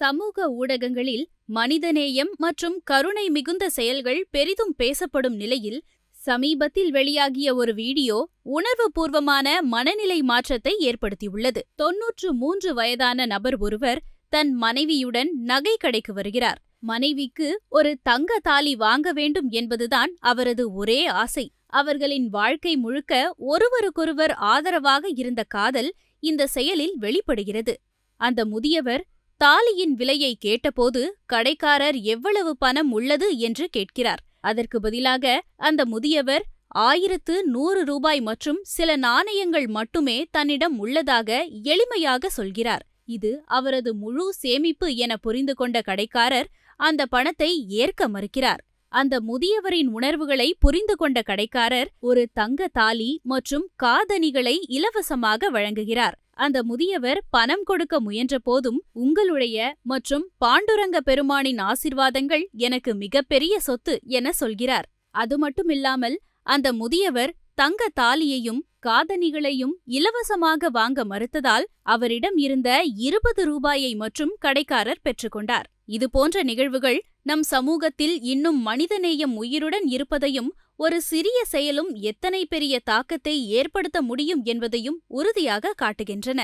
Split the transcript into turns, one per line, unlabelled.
சமூக ஊடகங்களில் மனிதநேயம் மற்றும் கருணை மிகுந்த செயல்கள் பெரிதும் பேசப்படும் நிலையில் சமீபத்தில் வெளியாகிய ஒரு வீடியோ உணர்வுபூர்வமான மனநிலை மாற்றத்தை ஏற்படுத்தியுள்ளது. தொன்னூற்று மூன்று வயதான நபர் ஒருவர் தன் மனைவியுடன் நகை கடைக்கு வருகிறார். மனைவிக்கு ஒரு தங்க தாலி வாங்க வேண்டும் என்பதுதான் அவரது ஒரே ஆசை. அவர்களின் வாழ்க்கை முழுக்க ஒருவருக்கொருவர் ஆதரவாக இருந்த காதல் இந்த செயலில் வெளிப்படுகிறது. அந்த முதியவர் தாலியின் விலையை கேட்டபோது கடைக்காரர் எவ்வளவு பணம் உள்ளது என்று கேட்கிறார். அதற்கு பதிலாக அந்த முதியவர் ஆயிரத்து நூறு ரூபாய் மற்றும் சில நாணயங்கள் மட்டுமே தன்னிடம் உள்ளதாக எளிமையாக சொல்கிறார். இது அவரது முழு சேமிப்பு என புரிந்து கொண்ட கடைக்காரர் அந்த பணத்தை ஏற்க மறுக்கிறார். அந்த முதியவரின் உணர்வுகளை புரிந்து கொண்ட கடைக்காரர் ஒரு தங்க தாலி மற்றும் காதணிகளை இலவசமாக வழங்குகிறார். அந்த முதியவர் பணம் கொடுக்க முயன்ற போதும் உங்களுடைய மற்றும் பாண்டுரங்க பெருமானின் ஆசிர்வாதங்கள் எனக்கு மிகப்பெரிய சொத்து என சொல்கிறார். அது மட்டுமில்லாமல் அந்த முதியவர் தங்க தாலியையும் காதணிகளையும் இலவசமாக வாங்க மறுத்ததால் அவரிடம் இருந்த இருபது ரூபாயை மற்றும் கடைக்காரர் பெற்றுக்கொண்டார். இதுபோன்ற நிகழ்வுகள் நம் சமூகத்தில் இன்னும் மனிதநேயம் உயிருடன் இருப்பதையும் ஒரு சிறிய செயலும் எத்தனை பெரிய தாக்கத்தை ஏற்படுத்த முடியும் என்பதையும் உறுதியாக காட்டுகின்றன.